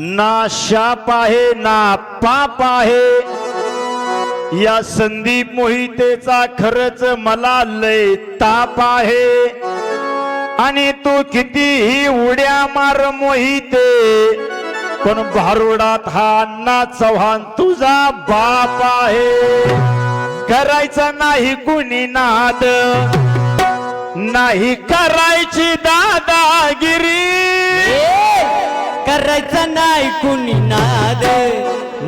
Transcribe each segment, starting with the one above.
ना शाप आहे ना पाप आहे. या संदीप मोहितेचा खरच मला लय ताप आहे. आणि तू कितीही उड्या मार मोहिते पण भारुडात हा अण्णा चव्हाण तुझा बाप आहे. करायचा नाही कुणी नाद नाही करायची दादागिरी. करायचं नाही कुणी नाद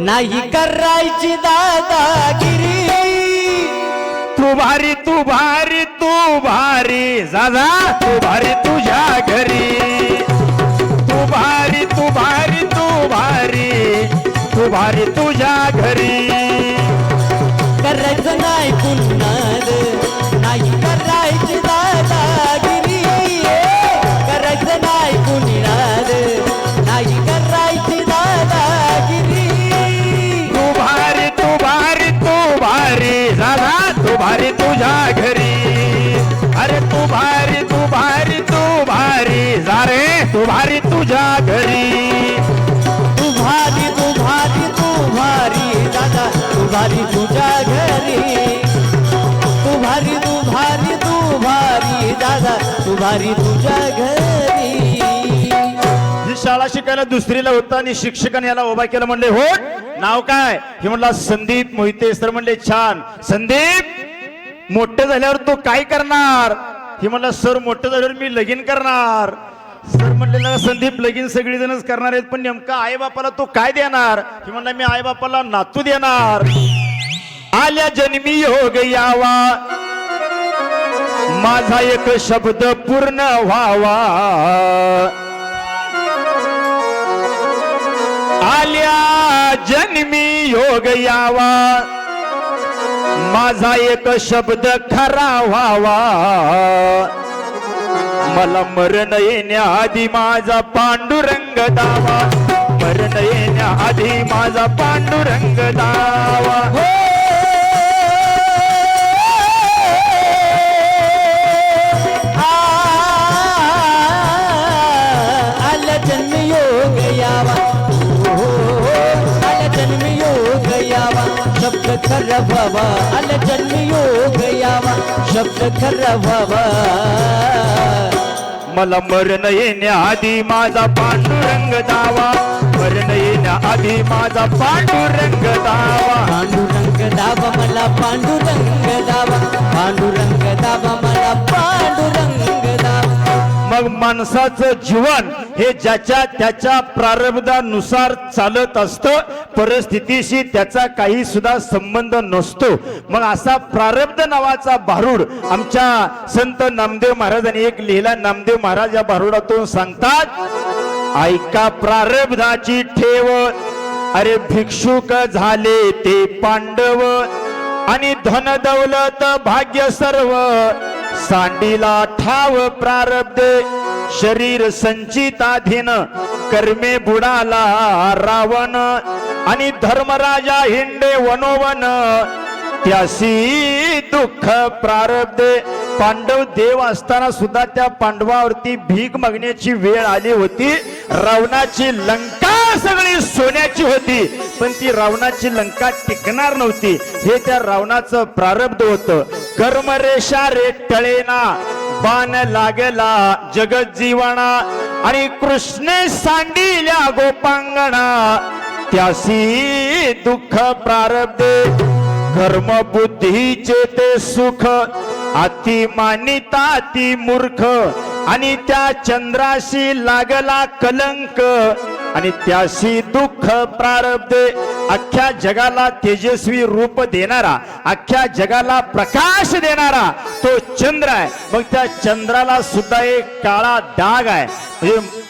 नाही करायची दादागिरी. तू भारी तू भारी तू भारी दादा तू भारी तुझ्या घरी. तू भारी तू भारी तू भारी तू भारी तू भारी तुझ्या घरी. अरे तू भारी तू भारी तू भारी. जा रे तू भारी तुझ्या घरी. तू भारी तू भारी तू भारी. दादा तू भारी तुझ्या घरी. तू भारी तू भारी तू भारी. दादा तू भारी तुझ्या घरी. ही शाळा शिकायला दुसरीला होता आणि शिक्षकाने याला उभा केलं म्हणले हो नाव काय? हे म्हणला संदीप मोहिते. सर म्हणले छान. संदीप मोठं झाल्यावर तो काय करणार? हे म्हणलं सर मोठं झाल्यावर मी लगीन करणार. सर म्हणलेला संदीप लगीन सगळी जणच करणार आहेत पण नेमका आई बापाला काय देणार? हे म्हणलं मी आई बापाला नातू देणार. आल्या जन्मी योग यावा. माझा एक शब्द पूर्ण व्हावा. आल्या जन्मी योग यावा. माझा एक शब्द खरा व्हावा. मला मरण येण्याआधी माझा पांडुरंग दावा. मरण येण्याआधी माझा पांडुरंग दावा. खरा व्हावा आला यावा शब्द खरा व्हावा मला मरण येण्याआधी माझा पांडुरंग दावा. मरण येण्याआधी माझा पांडुरंग दावा. पांडुरंग दावा मला पांडुरंग दावा. पांडुरंग दावा मला माणसाचं जीवन हे ज्याच्या त्याच्या प्रारब्धानुसार चालत असतं परिस्थितीशी त्याचा काही सुद्धा संबंध नसतो. मग असा प्रारब्ध नावाचा भारूड आमच्या संत नामदेव महाराजांनी एक लिहिला नामदेव महाराज या भारुडातून सांगतात ऐका प्रारब्धाची ठेव अरे भिक्षुक झाले ते पांडव आणि धन दौलत भाग्य सर्व सांडीला ठाव प्रारब्धे शरीर संचिताधीन कर्मे बुडाला रावण आणि धर्मराजा हिंडे वनोवन. त्यासी दुःख प्रारब्धे. पांडव देव असताना सुद्धा त्या पांडवावरती भीक मागण्याची वेळ आली होती. रावणाची लंका सगळी सोन्याची होती. पण ती रावणाची लंका टिकणार नव्हती. हे त्या रावणाचं प्रारब्ध होतं. कर्मरेषा रे टळेना. बाण लागला जगत जीवना. आणि कृष्णे सांडिल्या गोपांगणा. त्यासी दुःख प्रारब्धे. कर्म बुद्धीचे ते सुख. अति मानिता ती मूर्ख. आणि त्या चंद्राशी लागला कलंक. आणि त्याशी दुःख प्रारब्धे अख्ख्या जगाला तेजस्वी रूप देणारा अख्ख्या जगाला प्रकाश देणारा तो चंद्र आहे. मग त्या चंद्राला सुद्धा एक काळा डाग आहे. म्हणजे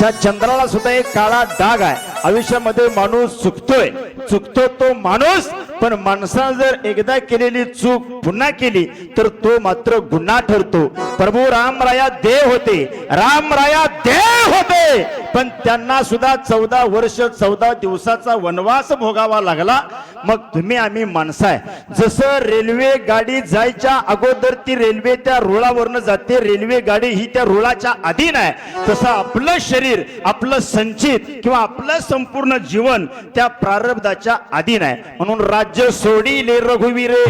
त्या चंद्राला सुद्धा एक काळा डाग आहे. आयुष्यामध्ये माणूस चुकतोय. चुकतो तो माणूस पण माणसानं जर एकदा केलेली चूक पुन्हा केली तर तो मात्र गुन्हा ठरतो. प्रभू रामराया देव होते. रामराया देव! पण त्यांना सुद्धा चौदा वर्ष चौदा दिवसाचा वनवास भोगावा लागला. मग तुम्ही आम्ही माणसं आहे. जसं रेल्वे गाडी जायच्या अगोदर ती रेल्वे त्या रुळावरनं जाते रेल्वे गाडी ही त्या रुळाच्या अधीन आहे. तसं आपलं शरीर आपलं संचित किंवा आपलं संपूर्ण जीवन त्या प्रारब्धाच्या अधीन आहे. म्हणून राज्य सोडिले रघुवीरे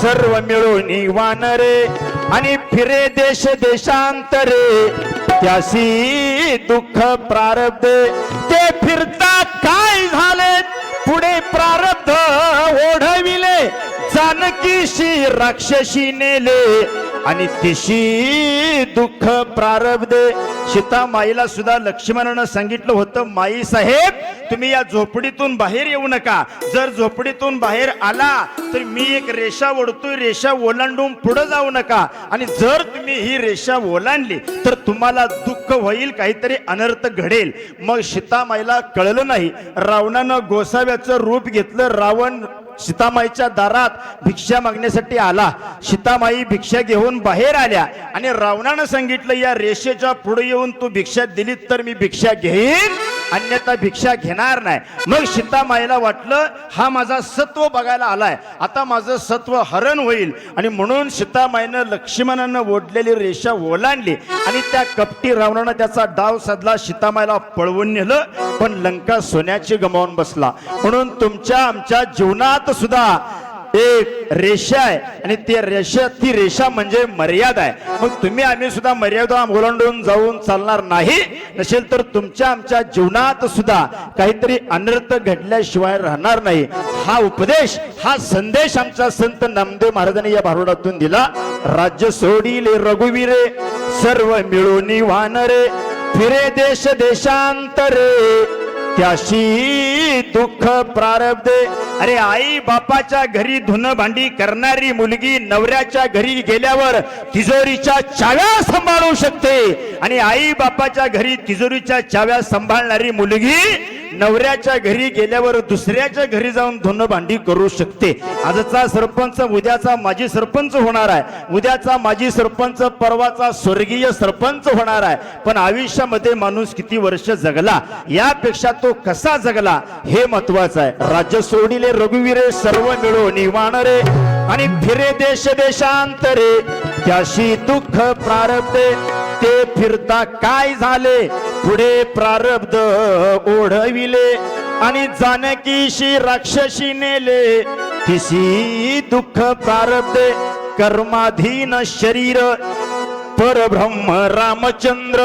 सर्व मिळून वानरे आणि फिरे देश देशांतरे. त्याशी दुःख प्रारब्ध ते फिरता काय झाले? पुढे प्रारब्ध ओढविले. जानकीशी राक्षसी नेले. आणि तिशी दुःख प्रारब्ध सीता माईला सुद्धा लक्ष्मणानं सांगितलं होतं माई साहेब तुम्ही या झोपडीतून बाहेर येऊ नका. जर झोपडीतून बाहेर आला तर मी एक रेषा ओढतोय रेषा ओलांडून पुढे जाऊ नका. आणि जर तुम्ही ही रेषा ओलांडली तर तुम्हाला दुःख होईल काहीतरी अनर्थ घडेल. मग सीतामाईला कळलं नाही. रावणानं गोसाव्याचं रूप घेतलं रावण सीतामाईच्या दारात भिक्षा मागण्यासाठी आला. सीतामाई भिक्षा घेऊन बाहेर आल्या आणि रावणानं सांगितलं या रेषेच्या पुढे येऊन तू भिक्षा दिलीत तर मी भिक्षा घेईन. अन्यथा भिक्षा घेणार नाही. मग सीतामाईला वाटलं हा माझा सत्व बघायला आलाय. आता माझं सत्व हरण होईल. आणि म्हणून सीतामाईनं लक्ष्मणानं ओढलेली रेषा ओलांडली. आणि त्या कपटी रावणानं त्याचा डाव साधला सीतामाईला पळवून नेलं. पण लंका सोन्याची गमावून बसला. म्हणून तुमच्या आमच्या जीवनात सुद्धा एक रेषा आहे. आणि ती रेषा ती रेषा म्हणजे मर्यादा आहे. मग तुम्ही आम्ही सुद्धा मर्यादा ओलांडून जाऊन चालणार नाही. नसेल तर तुमच्या आमच्या जीवनात सुद्धा काहीतरी अनर्थ घडल्याशिवाय राहणार नाही. हा उपदेश हा संदेश आमचा संत नामदेव महाराजांनी या भारुडातून दिला. राज्य सोडिले रघुवीरे सर्व मिळून वानरे फिरे देश देशांतरे. त्याशी दुःख प्रारब्धे अरे आई बापाच्या घरी धुन भांडी करणारी मुलगी नवऱ्याच्या घरी गेल्यावर तिजोरीच्या चाव्या सांभाळू शकते. आणि आई बापाच्या घरी तिजोरीच्या चाव्या सांभाळणारी मुलगी नवऱ्याच्या घरी गेल्यावर दुसऱ्याच्या घरी जाऊन धुन भांडी करू शकते. आजचा सरपंच उद्याचा माजी सरपंच होणार आहे. उद्याचा माजी सरपंच परवाचा स्वर्गीय सरपंच होणार आहे. पण आयुष्यामध्ये माणूस किती वर्ष जगला? यापेक्षा तो कसा जगला? हे महत्वाचं आहे. राज्य सोडिले रघुवीरे सर्व मिळून रे. आणि फिरे देश देशांतरे. त्याशी दुःख प्रारब्धे. ते फिरता काय झाले? पुढे प्रारब्ध ओढविले आणि जानकीशी राक्षसी नेले. तिसी दुःख प्रारब्धे कर्माधीन शरीर परब्रह्म रामचंद्र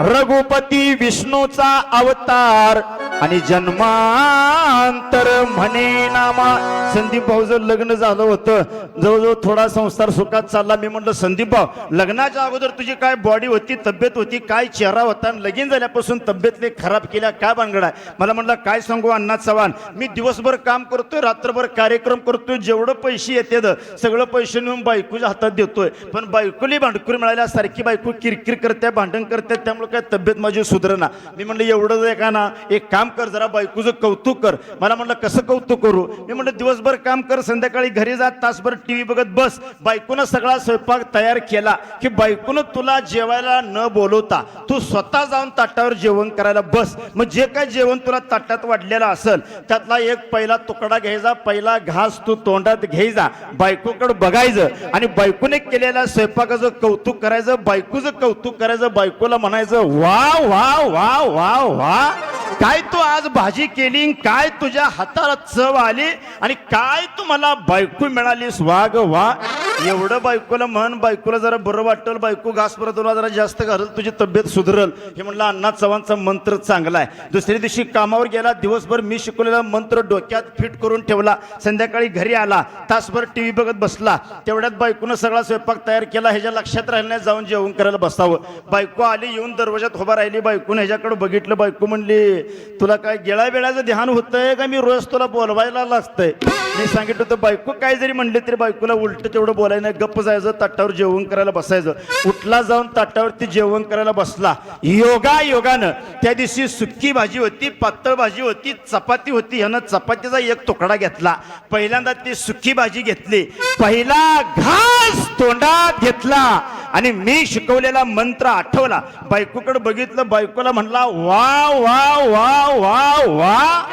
रघुपती विष्णूचा अवतार आणि जन्मांतर म्हणे नामा. संदीप भाऊचं लग्न झालं होतं जवळजवळ थोडा संसार सुखात चालला. मी म्हटलं संदीप भाऊ लग्नाच्या अगोदर तुझी काय बॉडी होती तब्येत होती काय चेहरा होता? आणि लगीन झाल्यापासून तब्येतले खराब केल्या काय भानगड आहे? मला म्हटलं काय सांगू अण्णा चव्हाण? मी दिवसभर काम करतोय रात्रभर कार्यक्रम करतोय जेवढं पैसे येतात सगळं पैसे नेऊन बायकोच्या हातात देतोय. पण बायकोली भांडकुरी मिळाल्या सारखी बायको किरकिर करते भांडण करते त्यामुळे काय तब्येत माझी सुधरणा मी म्हणलं एवढं आहे का ना एक काम कर जरा बायकोचं कौतुक कर. मला म्हटलं कसं कौतुक करू? मी म्हणलं दिवसभर काम कर संध्याकाळी घरी जात तासभर टीव्ही बघत बस. बायकोनं सगळा स्वयंपाक तयार केला की बायकोनं तुला जेवायला न बोलवता तू स्वतः जाऊन ताटावर जेवण करायला बस. मग जे काय जेवण तुला ताटात वाढलेलं असेल त्यातला एक पहिला तुकडा घ्यायचा पहिला घास तू तोंडात घ्यायचा बायकोकडे बघायचं आणि बायकोने केलेल्या स्वयंपाकाचं कौतुक करायचं बायकोचं कौतुक करायचं बायकोला म्हणायचं वा वा वा वा वा काय तू आज भाजी केली काय तुझ्या हाताला चव आली आणि काय तू मला बायको मिळालीस वाग वा. एवढं बायकोला म्हण बायकोला जरा बरं वाटल बायको घास परत तुला जरा जास्त घालल तुझी तब्येत सुधरल. हे म्हणलं अण्णा चव्हाणचा मंत्र चांगला आहे. दुसऱ्या दिवशी कामावर गेला दिवसभर मी शिकवलेला मंत्र डोक्यात फिट करून ठेवला. संध्याकाळी घरी आला तासभर टी व्ही बघत बसला. तेवढ्यात बायकोनं सगळा स्वयंपाक तयार केला ह्याच्या लक्षात राहिलं नाही जाऊन जेवण करायला बसावं. बायको आली येऊन दरवाजात उभा राहिली. बायकोनं ह्याच्याकडे बघितलं बायको म्हणली तुला काय गेळा वेळाचं ध्यान होतंय का? मी रोज तुला बोलवायला लागतंय. मी सांगितलं होतं बायको काय जरी म्हणले तरी बायकोला उलट तेवढं बोल बोलायला गप्प जायचं ताटावर जेवण करायला बसायचं. उठला जाऊन ताटावरती जेवण करायला बसला. योगा योगानं त्या दिवशी सुक्की भाजी होती पातळ भाजी होती चपाती होती ह्यानं चपातीचा एक तुकडा घेतला. पहिल्यांदा ती सुक्की भाजी घेतली. पहिला घास तोंडात घेतला. आणि मी शिकवलेला मंत्र आठवला. बायकोकडे बघितलं बायकोला म्हणला वा वा वा वा वा वा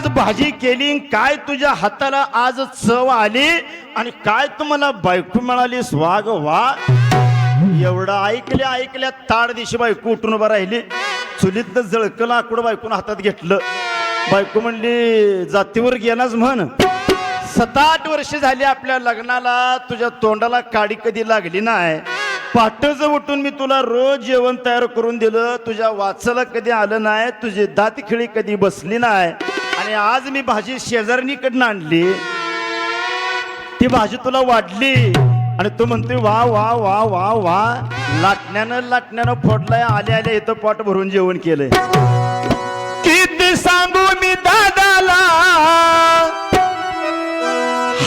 आज भाजी केली काय तुझ्या हाताला आज चव आली आणि काय तुम्हाला बायको मिळाली? स्वाग वा. एवढं ऐकल्या ऐकल्या ताड दिशी बायको उठून उभा राहिली. चुलीतलं जळकं लाकूड बायकून हातात घेतलं. बायको म्हणली जातीवर गेलाच म्हण. सात आठ वर्ष झाली आपल्या लग्नाला. तुझ्या तोंडाला काडी कधी लागली नाही. पाठच उठून मी तुला रोज जेवण तयार करून दिलं. तुझ्या वाचाला कधी आलं नाही. तुझी दात खिळी कधी बसली नाही. आणि आज मी भाजी शेजारणीकडनं आणली. ती भाजी तुला वाढली आणि तू म्हणतोय वा वा वा वा वा. लाटण्यानं लाटण्यानं फोडलाय आले आल्या इथं पोट भरून जेवण केलंय. किती सांगू मी दादाला?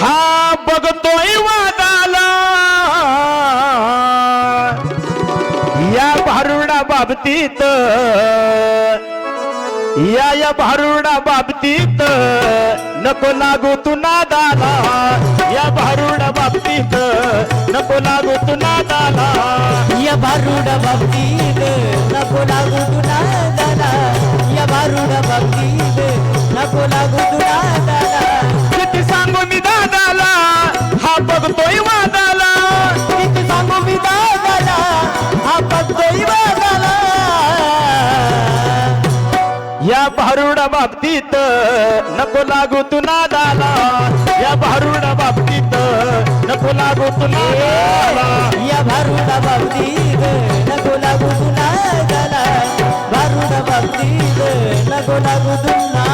हा बघतोय वादाला. या भारुडा बाबतीत या या भारुडा बाबतीत नको लागू तू नादाला या भारुडा बाबतीत नको लागू तू नादाला या भारुड बाबतीत नको लागू तुला दादा. या भारुड बाबतीत नको लागू तुला दादा. किती सांगू मी दादाला? हा बघतोय वादाला. या भारुडा बाबतीत नको लागू तू नादाला या भारुडा बाबतीत नको लागू तू नादाला या भारुडा बाबतीत नको लागू तुला दादा भारुडा बाबतीत नको लागू तुला